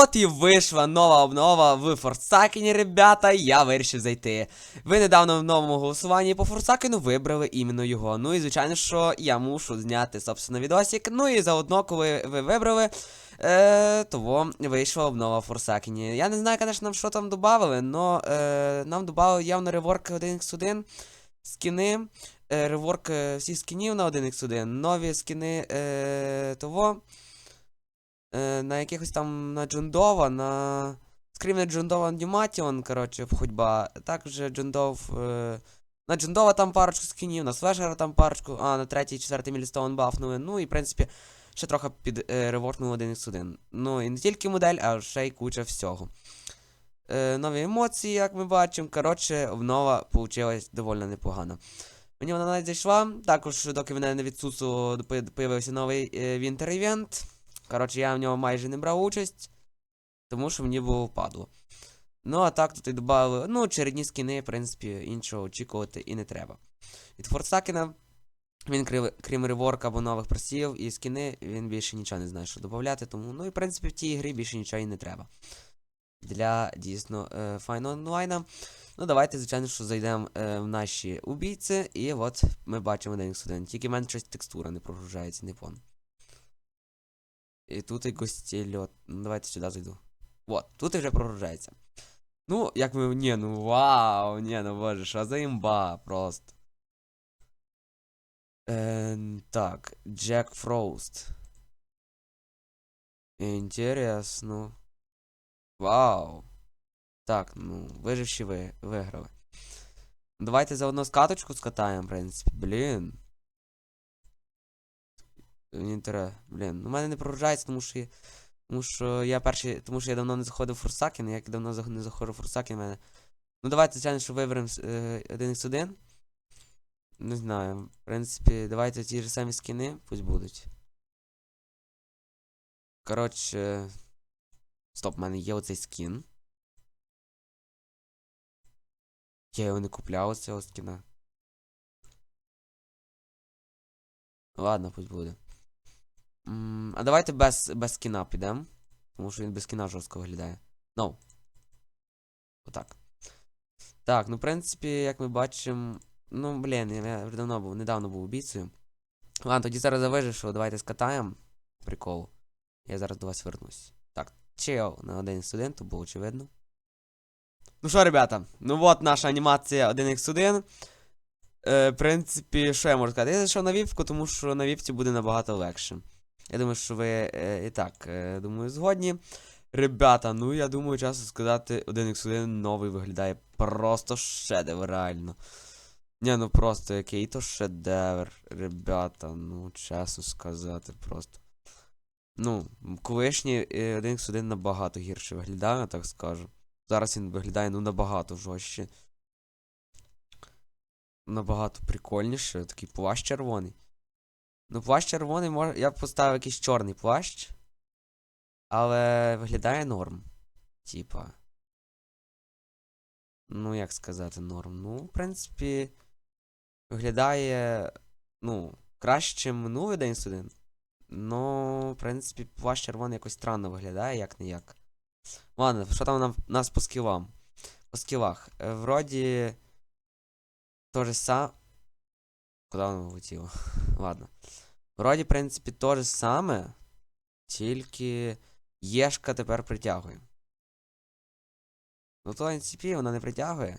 От і вийшла нова обнова в Форсакені, ребята, я вирішив зайти. Ви недавно в новому голосуванні по Форсакену вибрали іменно його. Ну і звичайно, що я мушу зняти, собственно, відосик. Ну і заодно, коли ви вибрали, е, того вийшла обнова в Форсакені. Я не знаю, звісно, що там додали, но е, нам додали явно реворк 1x1, скіни, е, реворк е, всіх скінів на 1x1, нові скіни е, того е, на якихось там на Джундова, на. Скрім Джундова Ньюматіон, коротше, ходьба. Також Джундов. Е, на Джундова там парочку скінів, на Свежера там парочку, а на третій, четвертий мілістоун бафнули. Ну і в принципі ще трохи під е, реворкнули 1x1. Ну і не тільки модель, а ще й куча всього. Е, нові емоції, як ми бачимо. Коротше, обнова получилась доволі непогано. Мені вона навіть зайшла. Також, доки мене не відсутствувало, появився новий е, Winter Event. Коротше, я в нього майже не брав участь, тому що мені було впадло. Ну, а так тут і додали, ну, чередні скіни, в принципі, іншого очікувати і не треба. Від Форсакена, він крім, реворка або нових просів і скіни, він більше нічого не знає, що додати, тому, ну і в принципі в тій грі більше нічого і не треба. Для дійсно е, файного онлайна. Ну, давайте, звичайно, що зайдемо е, в наші убійці, і от ми бачимо один студент. Тільки в мене щось текстура не прогружається, не пон. І тут і гостільот. Ну, давайте сюди зайду. Вот, тут вже прогружається. Ну, як ми. Ні, ну вау, ні, ну боже, що за імба просто. Е, так, Джек Фроуст. Інтересно. Вау. Так, ну, виживші ви виграли. Давайте заодно скаточку скатаємо, в принципі. Блін. Інтере, блін. Ну, в мене не прогружається, тому що тому що я перший, тому що я давно не заходив в Форсакен, як давно не заходив в Форсакен в мене. Ну давайте, звичайно, що виберемо е, 1x1. Не знаю. В принципі, давайте ті ж самі скіни, пусть будуть. Коротше. Стоп, в мене є оцей скін. Я його не купляв цього скіна. Ладно, пусть буде. А давайте без, без скіна підемо. Тому що він без скіна жорстко виглядає. Ну. Отак. Так, ну, в принципі, як ми бачимо. Ну, блін, я давно був, недавно був убійцею. Ладно, тоді зараз завижу, що давайте скатаємо. Прикол. Я зараз до вас вернусь. Так, чел на один студент, то було очевидно. Ну що, ребята, ну от наша анімація 1x1. Е, в принципі, що я можу сказати? Я зайшов на віпку, тому що на віпці буде набагато легше. Я думаю, що ви е, і так, е, думаю, згодні. Ребята, ну я думаю, чесно сказати, 1x1 новий виглядає просто шедевр, реально. Ні, ну просто який то шедевр, ребята, ну чесно сказати, просто. Ну, колишній е, 1x1 набагато гірше виглядає, так скажу. Зараз він виглядає ну набагато жорстче. Набагато прикольніше, такий плащ червоний. Ну, плащ червоний може. Я б поставив якийсь чорний плащ. Але виглядає норм. Типа. Ну, як сказати, норм. Ну, в принципі, виглядає. Ну, краще, минулий день студент. Ну, в принципі, плащ червоний якось странно виглядає, як не як. Ладно, що там нам, нас по скілам? По скілах. Е, Вроді. То же саме. Куди воно влетіло? Ладно. Вроді, в принципі, то же саме. Тільки Єшка тепер притягує. Ну, то, принципі, вона не притягує.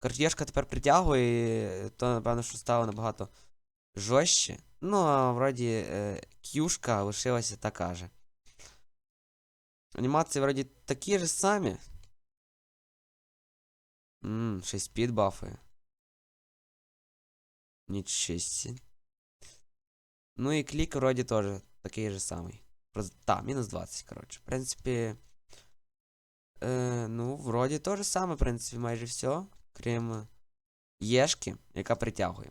Коротше, Єшка тепер притягує, і то, напевно, що стало набагато жорстче. Ну, а вроді е, кюшка лишилася така же. Анімації вроді такі ж самі. Ммм, ще й спід бафує. Нічого. Ну і клік вроді теж такий же самий. Просто, та, мінус 20, коротше. В принципі. Е, ну, вроді те же саме, в принципі, майже все. Крім Єшки, яка притягує.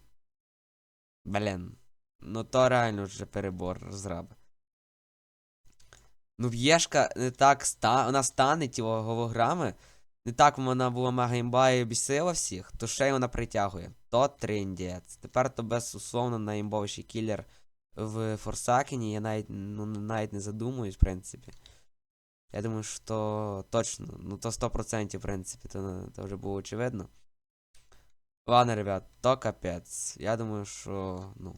Блін. Ну то реально вже перебор розраби. Ну, Єшка не так ста... вона стане ті голограми. Не так вона була мега і обісила всіх, то ще й вона притягує. То триндець. Тепер то безусловно найімбовіший кілер в Форсакені. Я навіть, ну, навіть не задумуюсь, в принципі. Я думаю, що точно, ну то 100%, в принципі, то, то вже було очевидно. Ладно, ребят, то капець. Я думаю, що, ну.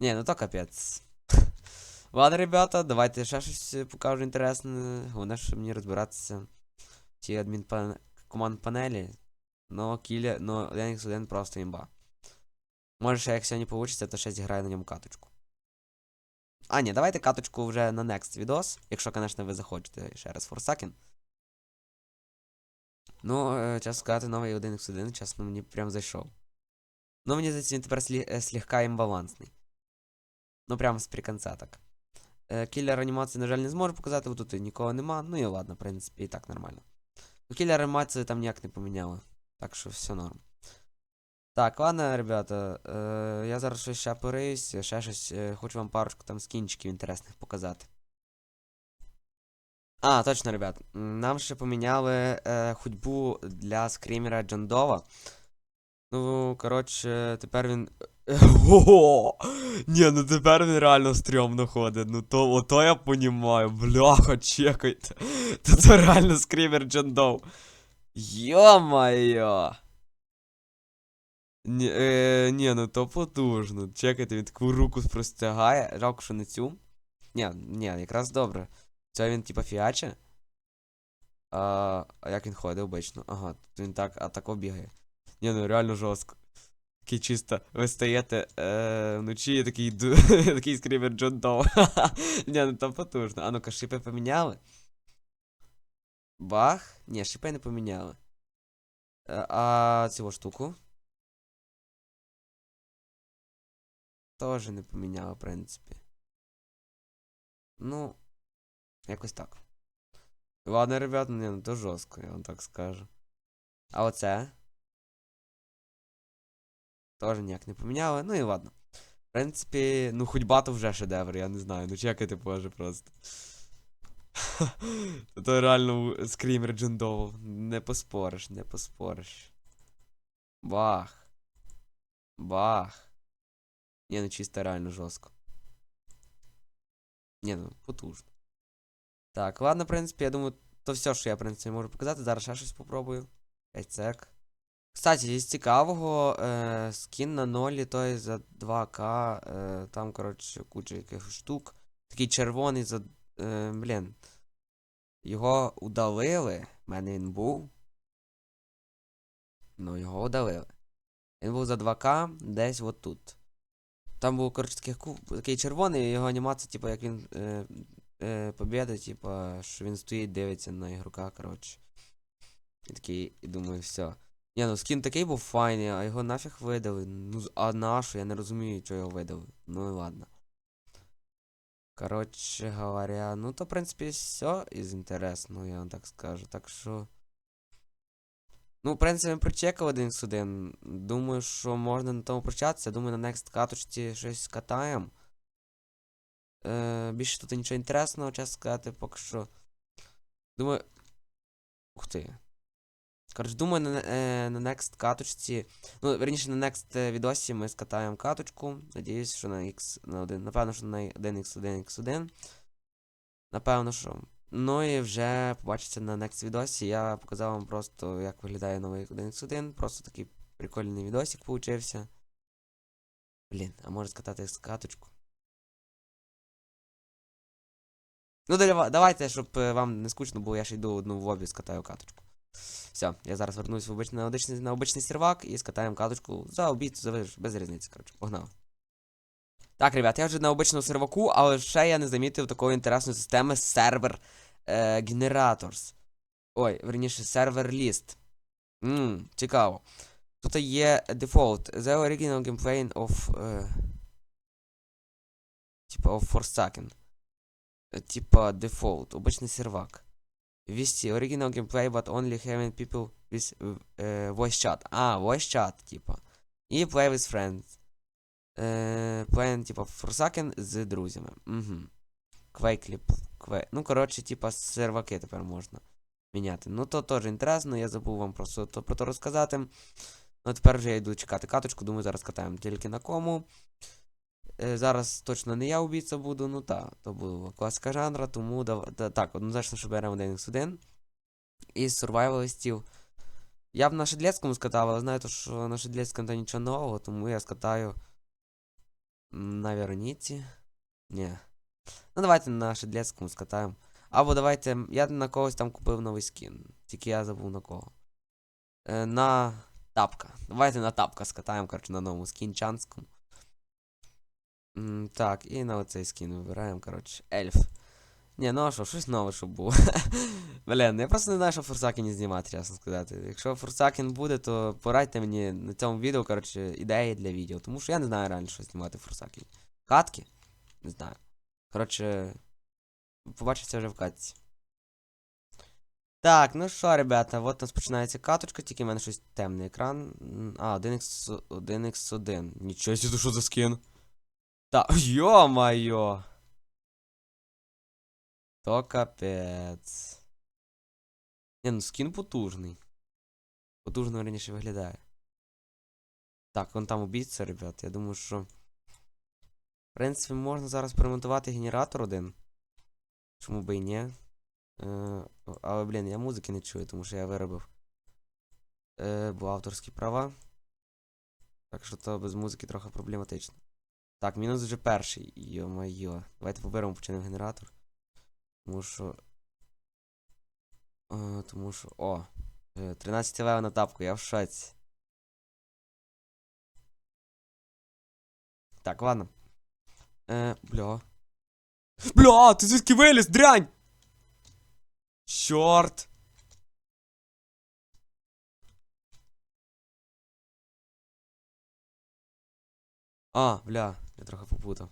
Ні, ну то капець. Ладно, ребята, давайте ще щось покажу інтересне. Головне, що мені розбиратися в цій адмін команд панелі. Но кілля, но Linux 1 просто імба. Може, ще як сьогодні вийде, то ще зіграю на ньому каточку. А, ні, давайте каточку вже на next відос, якщо, звісно, ви захочете ще раз Forsaken. Ну, е, чесно сказати, новий 1x1, чесно, мені прям зайшов. Ну, мені здається, він тепер слі, е, слегка імбалансний. Ну, прямо з приконца так. Е, кілер анімації, на жаль, не зможу показати, бо тут нікого нема. Ну і ладно, в принципі, і так нормально. Ну, анімації там ніяк не поміняли. Так що все норм. Так, ладно, ребята, е, я зараз щось ще пориюсь, ще щось, е, хочу вам парочку там скінчиків інтересних показати. А, точно, ребят. Нам ще поміняли е, ходьбу для скрімера Джондова. Ну, коротше, тепер він. Ого! Ні, ну тепер він реально стрьомно ходить. Ну то ото я понімаю. Бляха, чекайте. То це реально скрімер Джондов. Йо-моє! Ні, е, ні, ну то потужно. Чекайте, він таку руку простягає. Жалко, що не цю. Ні, ні, якраз добре. Це він типа фіаче. А, а як він ходить обично? Ага, він так атако бігає. Ні, ну реально жорстко. Такий чисто, ви стаєте е, вночі і такий, ду- такий скрімер Джон Доу. Ні, ну то потужно. А ну-ка, шипи поміняли. Бах. Ні, шипи не поміняли. Е, а цю штуку. Тоже не поміняли, в принципі. Ну, якось так. Ладно, ребят, не, ну то жорстко, я вам так скажу. А оце? Тоже ніяк не поміняли. Ну і ладно. В принципі, ну ходьба то вже шедевр, я не знаю. Ну чекайте боже просто. То реально скрімер Джендов. Не поспориш, не поспориш. Бах. Бах. Ні, ну чисто реально жорстко. Ні, ну потужно. Так, ладно, в принципі, я думаю, то все, що я, в принципі, можу показати. Зараз ще щось попробую. 5 сек. Кстати, із цікавого, е, скін на нолі, той за 2К, е, там, коротше, куча якихось штук. Такий червоний за. Е, блін. Його удалили. У мене він був. Ну, його удалили. Він був за 2К десь отут. Там був, коротше, такий, такий червоний, його анімація, типу, як він е, е, побіда, типу, що він стоїть, дивиться на ігрока, коротше. І такий, і думаю, все. Ні, ну скін такий був файний, а його нафіг видали. Ну, а нащо? Я не розумію, чого його видали. Ну і ладно. Коротше говоря, ну то, в принципі, все із інтересного, я вам так скажу. Так що. Ну, в принципі, прочекав один з один. Думаю, що можна на тому прощатися. Думаю, на next каточці щось скатаємо. Е, більше тут нічого інтересного, чесно сказати, поки що. Думаю. Ух ти. Коротше, думаю, на, е, на next каточці. Ну, верніше, на next е, відосі ми скатаємо каточку. Надіюсь, що на X на 1. Напевно, що на 1x1 x1. Напевно, що. Ну і вже побачиться на next відосі. Я показав вам просто, як виглядає новий 1x1. Просто такий прикольний відосик получився. Блін, а може скатати з каточку. Ну, давайте, щоб е, вам не скучно було, я ще йду одну в обі скатаю каточку. Все, я зараз вернусь в обичний, на, обичний, на обичний сервак і скатаємо каточку за обід, за без різниці, коротше, погнав. Так, ребят, я вже на обичному серваку, але ще я не замітив такої інтересної системи сервер е, Generators. Ой, верніше, сервер list. Ммм, цікаво. Тут є default. The original gameplay of. Е, типа of Forsaken. Е, Типа default, обичний сервак. VC, original gameplay, but only having people with uh, voice chat. А, voice chat, типа. І play with friends. Е, play, типа, Forsaken з друзями. Угу. Quake. Ну, коротше, типа, серваки тепер можна міняти. Ну, то теж інтересно, я забув вам просто то, про то розказати. Ну, тепер вже я йду чекати каточку, думаю, зараз катаємо тільки на кому. Е, зараз точно не я убійця буду, ну та, то була класика жанра, тому дав... та- так, однозначно, що беремо 1x1. Із сурвайвалистів. Я б на Шедлецькому скатав, але знаю, що на Шедлецькому то нічого нового, тому я скатаю на Вероніці. Ні. Ну, давайте на Шедлецькому скатаємо. Або давайте. Я на когось там купив новий скін. Тільки я забув на кого. Е, на тапка. Давайте на тапка скатаємо, коротше, на новому скінчанському. Так, і на оцей скін вибираємо, коротше, ельф. Ні, ну а що, щось нове, щоб було. Блін, я просто не знаю, що Форсакін знімати, чесно сказати. Якщо Форсакін буде, то порадьте мені на цьому відео, коротше, ідеї для відео. Тому що я не знаю реально, що знімати Форсакін. Катки? Не знаю. Коротше, побачиться вже в катці. Так, ну що, ребята, от у нас починається каточка, тільки в мене щось темний екран. А, 1x 1x1. Нічого себе, що за скін? Та, йо-майо! То капець. Ні, ну скін потужний. Потужно раніше виглядає. Так, вон там убійця, ребят. Я думаю, що. В принципі, можна зараз перемонтувати генератор один. Чому би і ні? Е, але, блін, я музики не чую, тому що я виробив. Е, бо авторські права. Так що то без музики трохи проблематично. Так, мінус вже перший. Йо-майо. Давайте поберемо почнемо генератор. Тому що. Е, тому що. О! е, 13 лева на тапку, я в шоці. Так, ладно. Е, бля. Бля, ти звідки виліз, дрянь! Чорт! А, бля, я трохи попутав.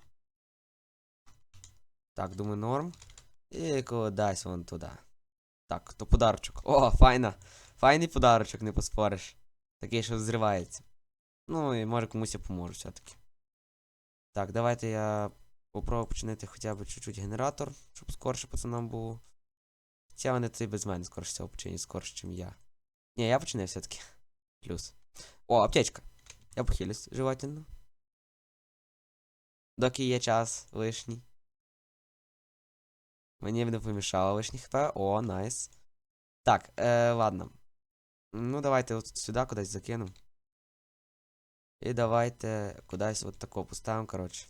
Так, думаю, норм. І кудись вон туди. Так, то подарочок. О, файна. Файний подарочок, не поспориш. Такий, що зривається. Ну, і може комусь я поможу все-таки. Так, давайте я попробую починити хоча б чуть-чуть генератор, щоб скорше пацанам було. Хоча вони це без мене скорше цього починять, скорше, ніж я. Ні, я починаю все-таки. Плюс. О, аптечка. Я похилюсь желательно. Доки є час лишній. Мені б не помішало лишній хп. О, найс. Так, е, ладно. Ну, давайте от сюди кудись закину. І давайте кудись от тако поставимо, коротше.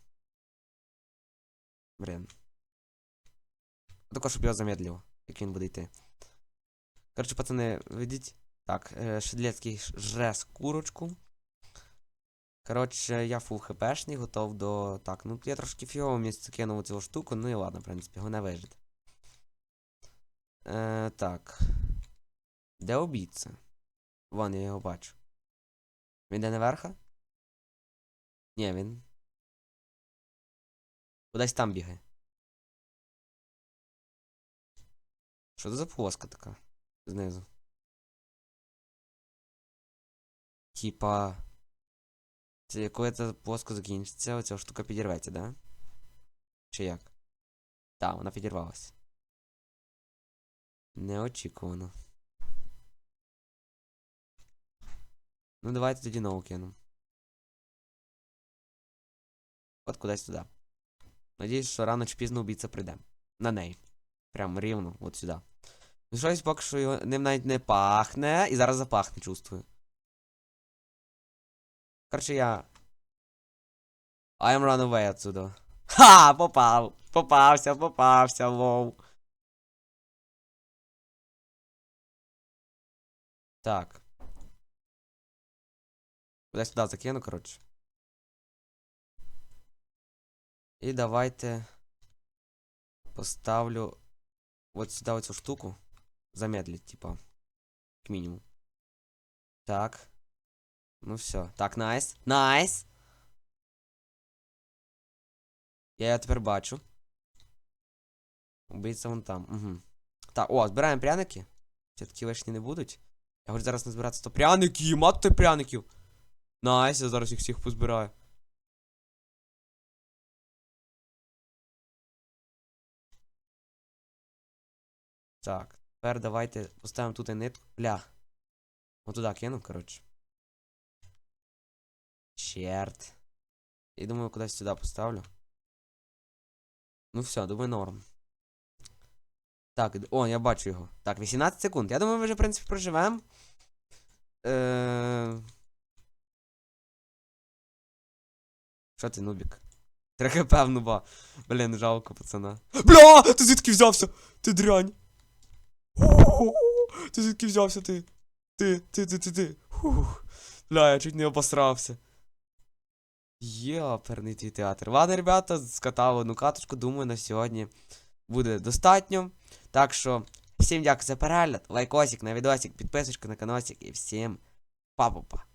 Блін. Тако, щоб його замедлило, як він буде йти. Коротше, пацани, видіть. Так, е, Шедлецький жре з курочку. Коротше, я фул хпшний, готов до. Так, ну я трошки фігово місце кинув цю штуку, ну і ладно, в принципі, його не вижити. Е, так. Де обійця? Вон, я його бачу. Він йде наверха? Ні, він. Кудись там бігає. Що це за плоска така? Знизу. Типа. Це коли ця плоска закінчиться, оця штука підірветься, да? Чи як? Так, вона підірвалась. Неочікувано. Ну, давайте тоді нову кинемо. От кудись туди. Надіюсь, що рано чи пізно убійця прийде. На неї. Прям рівно, от сюди. Ну, щось поки що його ним навіть не пахне, і зараз запахне, чувствую. Короче, я. I am run away отсюда. Ха! Попав! Попався, попався, лоу. Так. Кудись туди закину, коротше. І давайте поставлю от сюди оцю штуку. Замедлить, типа. К мінімуму. Так. Ну все. Так, найс. Найс! Я його тепер бачу. Убийця вон там. Угу. Так, о, збираємо пряники. Такі лишні не будуть. Я хочу зараз назбирати 100 пряників, мати пряників. Найс, я зараз їх всіх позбираю. Так, тепер давайте поставимо тут і нитку. Бля. От туди кину, коротше. Черт. І думаю, кудись сюди поставлю. Ну все, думаю, норм. Так, о, я бачу його. Так, 18 секунд. Я думаю, ми вже, в принципі, проживемо. Е... Що ти, нубік? Трохи певно, ба. Блін, жалко, пацана. Бля! Ти звідки взявся? Ти дрянь. Ти звідки взявся ти? Ти, ти, ти, ти, ти. Бля, я чуть не обосрався. Йоперний твій театр. Ладно, ребята, скатав одну каточку, думаю, на сьогодні буде достатньо. Так що, всім дякую за перегляд, лайкосик на відосик, підписочка на каналсик і всім па-па-па.